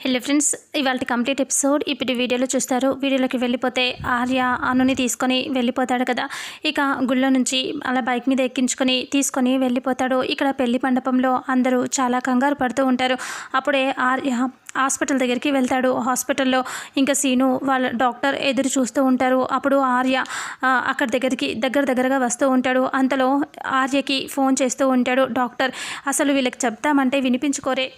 Hello friends ఇవాళ complete episode ఇప్పుడు వీడియోలో చూస్తారు. వీడియోలోకి వెళ్ళిపోతే ఆర్య అనుని తీసుకొని వెళ్ళిపోతాడు కదా. ఇక గుళ్ళో నుంచి అలా బైక్ మీద ఎక్కించుకొని తీసుకొని వెళ్ళిపోతాడు. ఇక్కడ పెళ్ళి మండపంలో అందరూ చాలా కంగారు పడుతూ ఉంటారు. అప్పుడే ఆర్య హాస్పిటల్ దగ్గరికి వెళ్తాడు. హాస్పిటల్లో ఇంకా సీను వాళ్ళ డాక్టర్ ఎదురు చూస్తూ ఉంటారు. అప్పుడు ఆర్య అక్కడ దగ్గరికి దగ్గర దగ్గరగా వస్తూ ఉంటాడు. అంతలో ఆర్యకి ఫోన్ చేస్తూ ఉంటాడు. డాక్టర్ అసలు వీళ్ళకి చెప్తామంటే వినిపించుకోరే.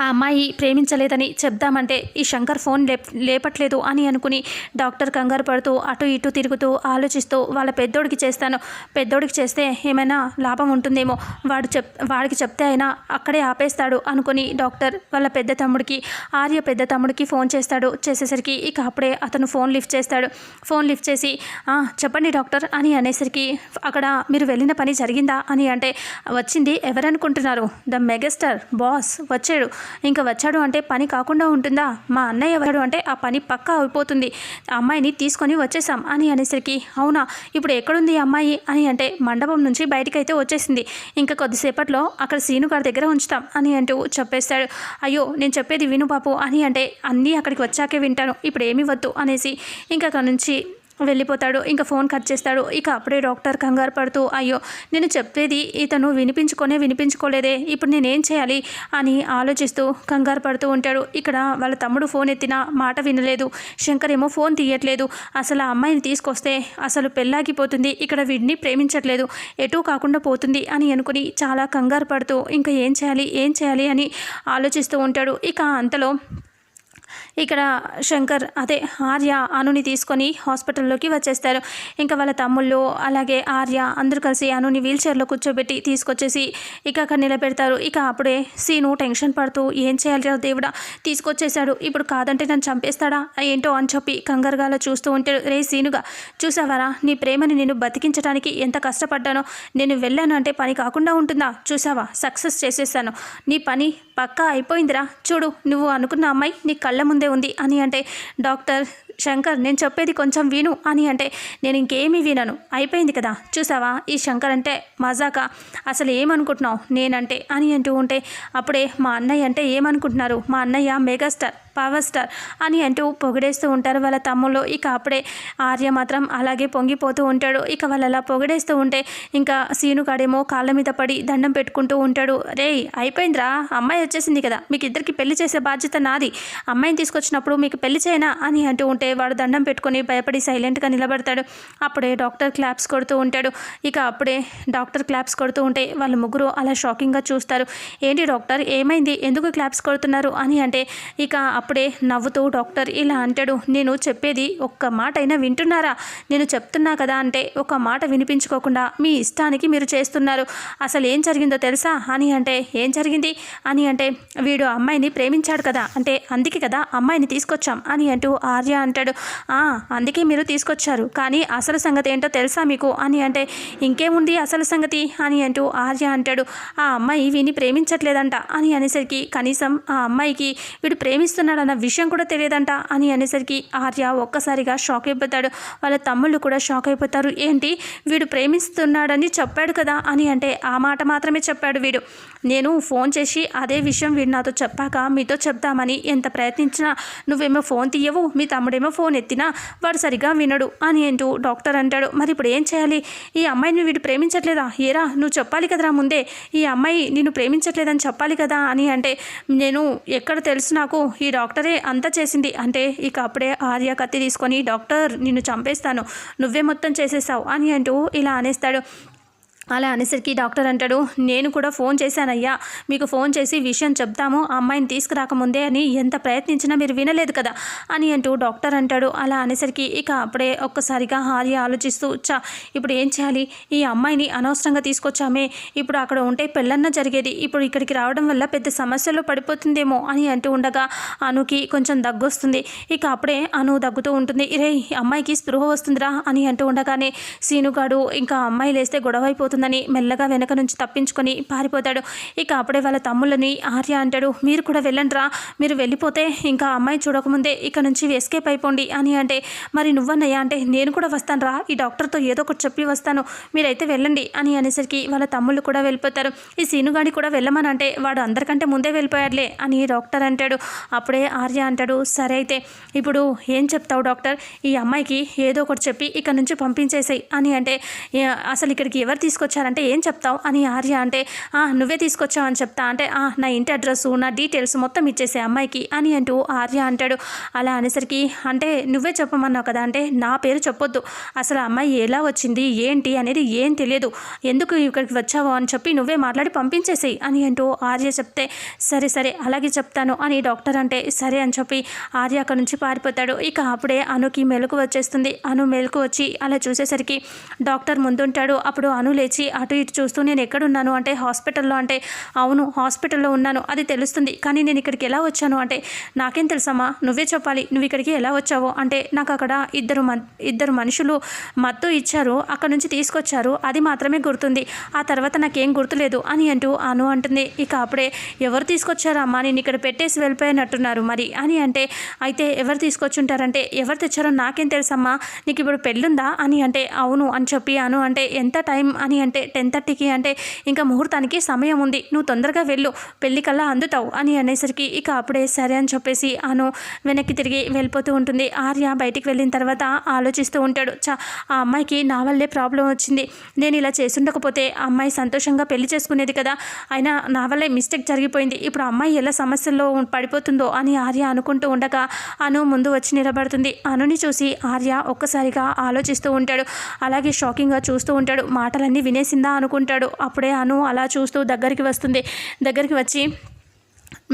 ఆ అమ్మాయి ప్రేమించలేదని చెప్దామంటే ఈ శంకర్ ఫోన్ లే లేపట్లేదు అని అనుకుని డాక్టర్ కంగారు పడుతూ అటు ఇటు తిరుగుతూ ఆలోచిస్తూ వాళ్ళ పెద్దోడికి చేస్తాను. పెద్దోడికి చేస్తే ఏమైనా లాభం ఉంటుందేమో వాడు చెప్ వాడికి చెప్తే అయినా అక్కడే ఆపేస్తాడు అనుకుని డాక్టర్ వాళ్ళ పెద్ద తమ్ముడికి ఆర్య పెద్ద తమ్ముడికి ఫోన్ చేస్తాడు. చేసేసరికి ఇక అప్పుడే అతను ఫోన్ లిఫ్ట్ చేస్తాడు. ఫోన్ లిఫ్ట్ చేసి చెప్పండి డాక్టర్ అని అనేసరికి అక్కడ మీరు వెళ్ళిన పని జరిగిందా అని అంటే వచ్చింది ఎవరనుకుంటున్నారు? ద మెగాస్టార్ బాస్ వచ్చాడు. ఇంకా వచ్చాడు అంటే పని కాకుండా ఉంటుందా? మా అన్నయ్య ఎవరు అంటే ఆ పని పక్కా అయిపోతుంది. అమ్మాయిని తీసుకొని వచ్చేసాం అని అనేసరికి అవునా ఇప్పుడు ఎక్కడుంది ఈ అమ్మాయి అని అంటే మండపం నుంచి బయటకైతే వచ్చేసింది. ఇంకా కొద్దిసేపట్లో అక్కడ సీను గారి దగ్గర ఉంచుతాం అని అంటూ చెప్పేస్తాడు. అయ్యో నేను చెప్పేది విను పాపు అని అంటే అన్నీ అక్కడికి వచ్చాకే వింటాను. ఇప్పుడు ఏమి వద్దు అనేసి ఇంకా అక్కడ నుంచి వెళ్ళిపోతాడు ఇంకా ఫోన్ కట్ చేస్తాడు. ఇక అప్పుడే డాక్టర్ కంగారు పడుతూ అయ్యో నేను చెప్పేది ఇతను వినిపించుకొనే వినిపించుకోలేదే ఇప్పుడు నేనేం చేయాలి? అని ఆలోచిస్తూ కంగారు పడుతూ ఉంటాడు. ఇక్కడ వాళ్ళ తమ్ముడు ఫోన్ ఎత్తినా మాట వినలేదు. శంకర్ ఏమో ఫోన్ తీయట్లేదు. అసలు ఆ అమ్మాయిని తీసుకొస్తే అసలు పెళ్ళాగిపోతుంది. ఇక్కడ వీడిని ప్రేమించట్లేదు. ఎటూ కాకుండా పోతుంది అని అనుకుని చాలా కంగారు పడుతూ ఇంకా ఏం చేయాలి? ఏం చేయాలి? అని ఆలోచిస్తూ ఉంటాడు. ఇక అంతలో ఇక్కడ శంకర్ అదే ఆర్య అనుని తీసుకొని హాస్పిటల్లోకి వచ్చేస్తారు. ఇంకా వాళ్ళ తమ్ముళ్ళు అలాగే ఆర్య అందరూ కలిసి అనుని వీల్ చైర్లో కూర్చోబెట్టి తీసుకొచ్చేసి ఇక అక్కడ నిలబెడతారు. ఇక అప్పుడే సీను టెన్షన్ పడుతూ ఏం చేయాలి దేవుడా? తీసుకొచ్చేసాడు ఇప్పుడు కాదంటే నన్ను చంపేస్తాడా? ఏంటో అని చెప్పి కంగారుగాలో చూస్తూ ఉంటాడు రే సీనుగా చూసావారా? నీ ప్రేమని నేను బతికించడానికి ఎంత కష్టపడ్డానో? నేను వెళ్ళాను అంటే పని కాకుండా ఉంటుందా? చూసావా? సక్సెస్ చేసేసాను. నీ పని పక్కా అయిపోయిందిరా. చూడు నువ్వు అనుకున్న అమ్మాయి నీ కళ్ళ ముందే ఉంది అని అంటే డాక్టర్ శంకర్ నేను చెప్పేది కొంచెం విను అని అంటే నేను ఇంకేమీ వినను. అయిపోయింది కదా. చూసావా? ఈ శంకర్ అంటే మజాక. అసలు ఏమనుకుంటున్నావు? నేనంటే అని అంటూ ఉంటే అప్పుడే మా అన్నయ్య అంటే ఏమనుకుంటున్నారు? మా అన్నయ్య మెగాస్టార్. పవర్ స్టార్ అని అంటూ పొగిడేస్తూ ఉంటారు. వాళ్ళ తమ్ముళ్ళు ఇక అప్పుడే ఆర్య మాత్రం అలాగే పొంగిపోతూ ఉంటాడు. ఇక వాళ్ళు అలా పొగిడేస్తూ ఉంటే ఇంకా సీనుగాడేమో కాళ్ళ మీద పడి దండం పెట్టుకుంటూ ఉంటాడు. రే అయిపోయిందిరా. అమ్మాయి వచ్చేసింది కదా. మీకు ఇద్దరికి పెళ్ళి చేసే బాధ్యత నాది. అమ్మాయిని తీసుకొచ్చినప్పుడు మీకు పెళ్ళి చేయనా? అని అంటూ ఉంటే వాడు దండం పెట్టుకొని భయపడి సైలెంట్గా నిలబడతాడు. అప్పుడే డాక్టర్ క్లాప్స్ కొడుతూ ఉంటాడు. ఇక అప్పుడే డాక్టర్ క్లాప్స్ కొడుతూ ఉంటే వాళ్ళ ముగ్గురు అలా షాకింగ్గా చూస్తారు. ఏంటి డాక్టర్? ఏమైంది? ఎందుకు క్లాప్స్ కొడుతున్నారు? అని అంటే ఇక అప్పుడే నవ్వుతూ డాక్టర్ ఇలా అంటాడు నేను చెప్పేది ఒక్క మాట అయినా వింటున్నారా? నేను చెప్తున్నా కదా అంటే ఒక మాట వినిపించుకోకుండా మీ ఇష్టానికి మీరు చేస్తున్నారు. అసలు ఏం జరిగిందో తెలుసా? అని అంటే ఏం జరిగింది? అని అంటే వీడు అమ్మాయిని ప్రేమించాడు కదా అంటే అందుకే కదా అమ్మాయిని తీసుకొచ్చాం అని అంటూ ఆర్య అంటాడు. "ఆ, అందుకే మీరు తీసుకొచ్చారు. కానీ అసలు సంగతి ఏంటో తెలుసా మీకు? అని అంటే ఇంకేముంది అసలు సంగతి? అని అంటూ ఆర్య అంటాడు. ఆ అమ్మాయి వీని ప్రేమించట్లేదంట అని అనేసరికి కనీసం ఆ అమ్మాయికి వీడు ప్రేమిస్తున్నాడు ప్రేమిస్తున్నాడన్న విషయం కూడా తెలియదంట అని అనేసరికి ఆర్య ఒక్కసారిగా షాక్ అయిపోతాడు. వాళ్ళ తమ్ముళ్ళు కూడా షాక్ అయిపోతారు. ఏంటి? వీడు ప్రేమిస్తున్నాడని చెప్పాడు కదా అని అంటే ఆ మాట మాత్రమే చెప్పాడు వీడు. నేను ఫోన్ చేసి అదే విషయం వీడు నాతో చెప్పాక మీతో చెప్దామని ఎంత ప్రయత్నించినా నువ్వేమో ఫోన్ తీయవు మీ తమ్ముడేమో ఫోన్ ఎత్తినా వాడు సరిగా వినడు అని అంటూ డాక్టర్ అంటాడు. మరి ఇప్పుడు ఏం చేయాలి? ఈ అమ్మాయిని వీడు ప్రేమించట్లేదా? ఏరా నువ్వు చెప్పాలి కదరా ముందే. ఈ అమ్మాయి నిన్ను ప్రేమించట్లేదని చెప్పాలి కదా అని అంటే నేను ఎక్కడ తెలుసు నాకు? ఈ డాక్టర్ డాక్టరే అంతా చేసింది. అంటే ఇక అప్పుడే ఆర్య కత్తి తీసుకొని డాక్టర్ నిన్ను చంపేస్తాను. నువ్వే మొత్తం చేసేసావు అని అంటూ ఇలా అనేస్తాడు. అలా అనేసరికి డాక్టర్ అంటాడు నేను కూడా ఫోన్ చేశానయ్యా. మీకు ఫోన్ చేసి విషయం చెప్తాము. ఆ అమ్మాయిని తీసుకురాకముందే అని ఎంత ప్రయత్నించినా మీరు వినలేదు కదా? అని అంటూ డాక్టర్ అంటాడు. అలా అనేసరికి ఇక అప్పుడే ఒక్కసారిగా హారి ఆలోచిస్తూ చా ఇప్పుడు ఏం చేయాలి? ఈ అమ్మాయిని అనవసరంగా తీసుకొచ్చామే. ఇప్పుడు అక్కడ ఉంటే పెళ్ళన్న జరిగేది. ఇప్పుడు ఇక్కడికి రావడం వల్ల పెద్ద సమస్యలో పడిపోతుందేమో అని అంటూ ఉండగా అనుకి కొంచెం దగ్గొస్తుంది. ఇక అప్పుడే అను దగ్గుతూ ఉంటుంది. రే అమ్మాయికి స్పృహ వస్తుందిరా అని అంటూ ఉండగానే సీనుగాడు ఇంకా అమ్మాయి లేస్తే గొడవ అయిపోతుంది వెళ్ళిపోతుందని మెల్లగా వెనక నుంచి తప్పించుకొని పారిపోతాడు. ఇక అప్పుడే వాళ్ళ తమ్ముళ్ళని ఆర్య అంటాడు మీరు కూడా వెళ్ళండిరా మీరు వెళ్ళిపోతే ఇంకా అమ్మాయి చూడకముందే ఇక నుంచి ఎస్కేప్ అయిపోండి అని అంటే మరి నువ్వన్నయ్యా అంటే నేను కూడా వస్తాను రా ఈ డాక్టర్తో ఏదో ఒకటి చెప్పి వస్తాను మీరైతే వెళ్ళండి అని అనేసరికి వాళ్ళ తమ్ముళ్ళు కూడా వెళ్ళిపోతారు. ఈ సీనుగాడి కూడా వెళ్ళమని అంటే వాడు అందరికంటే ముందే వెళ్ళిపోయాడులే అని డాక్టర్ అంటాడు. అప్పుడే ఆర్య అంటాడు సరే అయితే ఇప్పుడు ఏం చెప్తావు డాక్టర్ ఈ అమ్మాయికి ఏదో ఒకటి చెప్పి ఇక్కడ నుంచి పంపించేసాయి అని అంటే అసలు ఇక్కడికి ఎవరు తీసుకొచ్చారంటే ఏం చెప్తావు? అని ఆర్య అంటే "ఆ, నువ్వే తీసుకొచ్చావు అని చెప్తా. అంటే "ఆ, నా ఇంటి అడ్రస్ నా డీటెయిల్స్ మొత్తం ఇచ్చేసే అమ్మాయికి అని అంటూ ఆర్య అంటాడు. అలా అనేసరికి అంటే నువ్వే చెప్పమన్నావు కదా అంటే నా పేరు చెప్పొద్దు. అసలు అమ్మాయి ఎలా వచ్చింది ఏంటి అనేది ఏం తెలియదు. ఎందుకు ఇక్కడికి వచ్చావో? అని చెప్పి నువ్వే మాట్లాడి పంపించేసేయి అని అంటూ ఆర్య చెప్తే సరే సరే అలాగే చెప్తాను అని డాక్టర్ అంటే సరే అని చెప్పి ఆర్య అక్కడ నుంచి పారిపోతాడు. ఇక అప్పుడే అనుకి మెలకు వచ్చేస్తుంది. అను మెలకు వచ్చి అలా చూసేసరికి డాక్టర్ ముందుంటాడు. అప్పుడు అను లేచి అటు ఇటు చూస్తూ నేను ఎక్కడున్నాను అంటే హాస్పిటల్లో అంటే అవును హాస్పిటల్లో ఉన్నాను అది తెలుస్తుంది. కానీ నేను ఇక్కడికి ఎలా వచ్చాను అంటే నాకేం తెలుసమ్మా నువ్వే చెప్పాలి నువ్వు ఇక్కడికి ఎలా వచ్చావో అంటే నాకు అక్కడ ఇద్దరు మన్ ఇద్దరు మనుషులు మత్తు ఇచ్చారు అక్కడ నుంచి తీసుకొచ్చారు అది మాత్రమే గుర్తుంది. ఆ తర్వాత నాకేం గుర్తులేదు అని అంటూ అను అంటుంది. ఇక అప్పుడే ఎవరు తీసుకొచ్చారమ్మా నేను ఇక్కడ పెట్టేసి వెళ్ళిపోయినట్టున్నారు మరి అని అంటే అయితే ఎవరు తీసుకొచ్చుంటారంటే ఎవరు తెచ్చారో నాకేం తెలుసమ్మా నీకు ఇప్పుడు పెళ్ళుందా? అని అంటే అవును అని చెప్పి అను అంటే ఎంత టైం అని అంటే టెన్ థర్టీకి అంటే ఇంకా ముహూర్తానికి సమయం ఉంది. నువ్వు తొందరగా వెళ్ళు. పెళ్ళికల్లా అందుతావు అని అనేసరికి ఇక అప్పుడే సరే అని చెప్పేసి అను వెనక్కి తిరిగి వెళ్ళిపోతూ ఉంటుంది. ఆర్య బయటికి వెళ్ళిన తర్వాత ఆలోచిస్తూ ఉంటాడు. చా ఆ అమ్మాయికి నా వల్లే ప్రాబ్లం వచ్చింది. నేను ఇలా చేసుండకపోతే ఆ అమ్మాయి సంతోషంగా పెళ్ళి చేసుకునేది కదా. అయినా నా వల్లే మిస్టేక్ జరిగిపోయింది. ఇప్పుడు అమ్మాయి ఎలా సమస్యల్లో పడిపోతుందో అని ఆర్య అనుకుంటూ ఉండగా అను ముందు వచ్చి నిలబడుతుంది. అనుని చూసి ఆర్య ఒక్కసారిగా ఆలోచిస్తూ ఉంటాడు. అలాగే షాకింగ్గా చూస్తూ ఉంటాడు. మాటలన్నీ విని తినేసిందా అనుకుంటాడు. అప్పుడే అను అలా చూస్తూ దగ్గరికి వస్తుంది. దగ్గరికి వచ్చి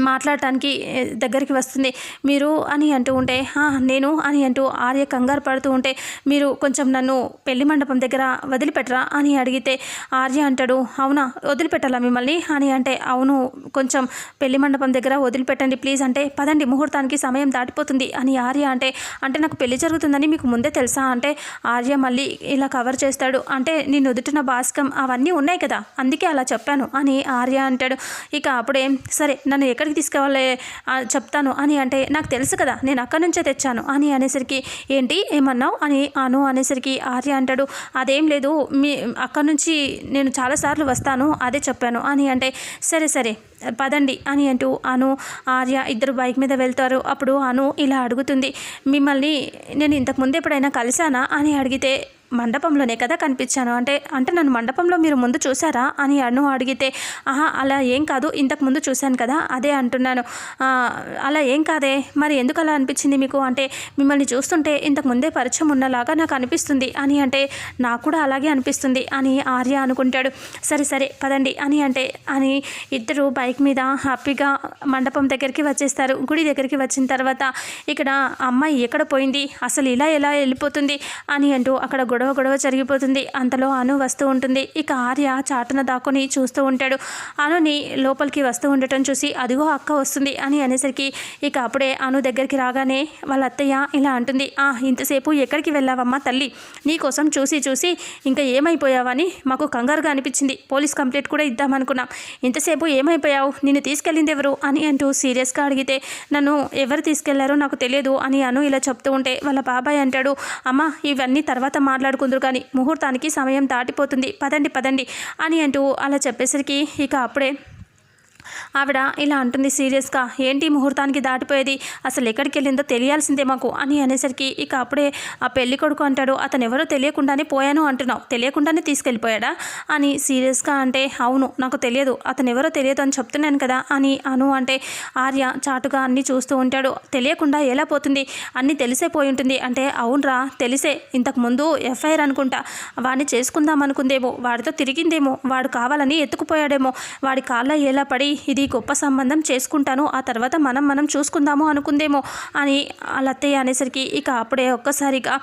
మాట్లాడటానికి దగ్గరికి వస్తుంది. మీరు అని అంటూ ఉంటే నేను అని అంటూ ఆర్య కంగారు పడుతూ ఉంటే మీరు కొంచెం నన్ను పెళ్ళి మండపం దగ్గర వదిలిపెట్టరా? అని అడిగితే ఆర్య అంటాడు అవునా వదిలిపెట్టాలా మిమ్మల్ని? అని అంటే అవును కొంచెం పెళ్ళి మండపం దగ్గర వదిలిపెట్టండి ప్లీజ్ అంటే పదండి ముహూర్తానికి సమయం దాటిపోతుంది అని ఆర్య అంటే అంటే నాకు పెళ్ళి జరుగుతుందని మీకు ముందే తెలుసా? అంటే ఆర్య మళ్ళీ ఇలా కవర్ చేస్తాడు అంటే నేను నుదుటిన భాస్కం అవన్నీ ఉన్నాయి కదా అందుకే అలా చెప్పాను అని ఆర్య అంటాడు. ఇక అప్పుడే సరే నన్ను ఎక్కడికి ఎక్కడికి ఆ, చెప్తాను అని అంటే నాకు తెలుసు కదా నేను అక్కడి నుంచే తెచ్చాను అని అనేసరికి ఏంటి ఏమన్నావు? అని అను అనేసరికి ఆర్య అంటాడు అదేం లేదు మీ అక్కడి నుంచి నేను చాలాసార్లు వస్తాను అదే చెప్పాను అని అంటే సరే సరే పదండి అని అంటూ అను ఆర్య ఇద్దరు బైక్ మీద వెళ్తారు. అప్పుడు అను ఇలా అడుగుతుంది మిమ్మల్ని నేను ఇంతకుముందు ఎప్పుడైనా కలిశానా? అని అడిగితే మండపంలోనే కదా కనిపించాను. అంటే అంటే నన్ను మండపంలో మీరు ముందు చూసారా? అని అను అడిగితే ఆహా అలా ఏం కాదు ఇంతకు ముందు చూశాను కదా అదే అంటున్నాను. అలా ఏం కాదే? మరి ఎందుకు అలా అనిపించింది మీకు? అంటే మిమ్మల్ని చూస్తుంటే ఇంతకు ముందే పరిచయం ఉన్నలాగా నాకు అనిపిస్తుంది. అని అంటే నాకు కూడా అలాగే అనిపిస్తుంది అని ఆర్య అనుకుంటాడు. సరే సరే పదండి అని అంటే అని ఇద్దరు బైక్ మీద హ్యాపీగా మండపం దగ్గరికి వచ్చేస్తారు. గుడి దగ్గరికి వచ్చిన తర్వాత ఇక్కడ అమ్మాయి ఎక్కడ పోయింది? అసలు ఇలా ఎలా వెళ్ళిపోతుంది? అని అంటూ అక్కడ గొడవ గొడవ గొడవ జరిగిపోతుంది. అంతలో అను వస్తూ ఉంటుంది. ఇక ఆర్య చాటున దాక్కుని చూస్తూ ఉంటాడు. అనుని లోపలికి వస్తూ ఉండటం చూసి అదిగో అక్క వస్తుంది అని అనేసరికి ఇక అప్పుడే అను దగ్గరికి రాగానే వాళ్ళ అత్తయ్య ఇలా అంటుంది. ఆ ఇంతసేపు ఎక్కడికి వెళ్ళావమ్మా తల్లి? నీకోసం చూసి చూసి ఇంకా ఏమైపోయావని మాకు కంగారుగా అనిపించింది. పోలీస్ కంప్లైంట్ కూడా ఇద్దామనుకున్నాం. ఇంతసేపు ఏమైపోయావు? నిన్ను తీసుకెళ్ళింది ఎవరు? అని అంటూ సీరియస్గా అడిగితే నన్ను ఎవరు తీసుకెళ్ళారో నాకు తెలియదు అని అను ఇలా చెప్తూ ఉంటే వాళ్ళ బాబాయ్ అంటాడు. అమ్మ ఇవన్నీ తర్వాత మాట్లాడుకుందరు కానీ ముహూర్తానికి సమయం దాటిపోతుంది. పదండి పదండి అని అంటూ అలా చెప్పేసరికి ఇక అప్పుడే ఆవిడ ఇలా అంటుంది సీరియస్గా ఏంటి ముహూర్తానికి దాటిపోయేది? అసలు ఎక్కడికి వెళ్ళిందో తెలియాల్సిందే మాకు అని అనేసరికి ఇక అప్పుడే ఆ పెళ్ళి కొడుకు అంటాడు అతను ఎవరో తెలియకుండానే పోయాను అంటున్నావు తెలియకుండానే తీసుకెళ్ళిపోయాడా? అని సీరియస్గా అంటే అవును నాకు తెలియదు అతను ఎవరో తెలియదు అని చెప్తున్నాను కదా అని అను అంటే ఆర్య చాటుగా అన్నీ చూస్తూ ఉంటాడు. తెలియకుండా ఎలా పోతుంది? అన్నీ తెలిసే పోయి ఉంటుంది. అంటే అవునరా తెలిసే. ఇంతకు ముందు ఎఫ్ఐఆర్ అనుకుంటా వాడిని చేసుకుందాం అనుకుందేమో వాడితో తిరిగిందేమో వాడు కావాలని ఎత్తుకుపోయాడేమో వాడి కాళ్ళ ఎలా పడి ఇది గొప్ప సంబంధం చేసుకుంటాను. ఆ తర్వాత మనం మనం చూసుకుందాము అనుకుందేమో అని వాళ్ళ అత్తయ్య అనేసరికి ఇక అప్పుడే ఒక్కసారిగా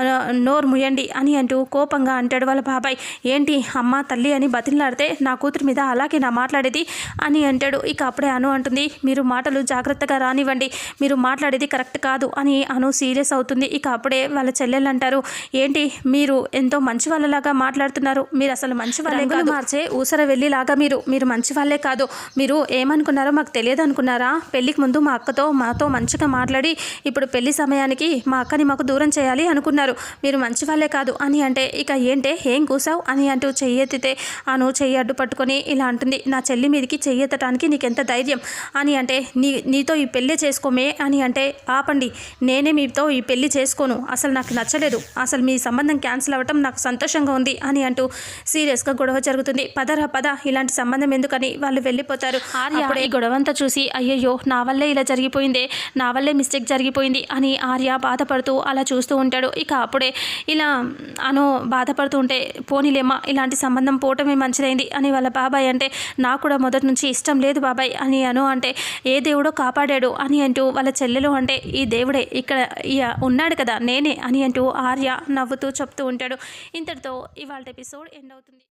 "ఆ, నోరు ముయ్యండి అని అంటూ కోపంగా అంటాడు వాళ్ళ బాబాయ్. ఏంటి అమ్మ తల్లి అని బతిలాడితే నా కూతురి మీద అలాగే నా మాట్లాడేది? అని అంటాడు. ఇక అప్పుడే అను అంటుంది మీరు మాటలు జాగ్రత్తగా రానివ్వండి. మీరు మాట్లాడేది కరెక్ట్ కాదు అని అను సీరియస్ అవుతుంది. ఇక అప్పుడే వాళ్ళ చెల్లెళ్ళు అంటారు ఏంటి మీరు ఎంతో మంచి వాళ్ళలాగా మాట్లాడుతున్నారు. మీరు అసలు మంచి వాళ్ళే మార్చే ఊసర వెళ్ళిలాగా మీరు. మీరు మంచి వాళ్ళే కాదు. మీరు ఏమనుకున్నారో మాకు తెలియదు అనుకున్నారా పెళ్ళికి ముందు మా అక్కతో మాతో మంచిగా మాట్లాడి ఇప్పుడు పెళ్ళి సమయానికి మా అక్కని మాకు దూరం చేయాలి అనుకున్నారు. మీరు మంచి వాళ్ళే కాదు అని అంటే ఇక ఏంటే? ఏం కూసావు? అని అంటూ చెయ్యెత్తితే అను చెయ్యి అడ్డు పట్టుకొని ఇలా అంటుంది నా చెల్లి మీదకి నీకు నీకెంత ధైర్యం? అని అంటే నీ నీతో ఈ పెళ్ళి చేసుకోమే అని అంటే ఆపండి నేనే మీతో ఈ పెళ్ళి చేసుకోను అసలు నాకు నచ్చలేదు అసలు మీ సంబంధం క్యాన్సిల్ అవ్వటం నాకు సంతోషంగా ఉంది అని అంటూ సీరియస్గా గొడవ జరుగుతుంది. పదరా పద ఇలాంటి సంబంధం ఎందుకని వాళ్ళు వెళ్ళిపోతారు. ఆర్య ఈ గొడవ అంతా చూసి అయ్యయ్యో నా వల్లే ఇలా జరిగిపోయిందే నా వల్లే మిస్టేక్ జరిగిపోయింది అని ఆర్య బాధపడుతూ అలా చూస్తూ ఉంటాడు. ఇక అప్పుడే ఇలా అను బాధపడుతూ ఉంటే పోనీలేమా ఇలాంటి సంబంధం పోవటమే మంచిదైంది అని వాళ్ళ బాబాయ్ అంటే నాకు కూడా మొదటి నుంచి ఇష్టం లేదు బాబాయ్ అని అను అంటే ఏ దేవుడో కాపాడాడు అని అంటూ వాళ్ళ చెల్లెలు అంటే ఈ దేవుడే ఇక్కడ ఉన్నాడు కదా నేనే అని అంటూ ఆర్య నవ్వుతూ చెప్తూ ఉంటాడు. ఇంతటితో ఇవాళ ఎపిసోడ్ ఎండ్ అవుతుంది.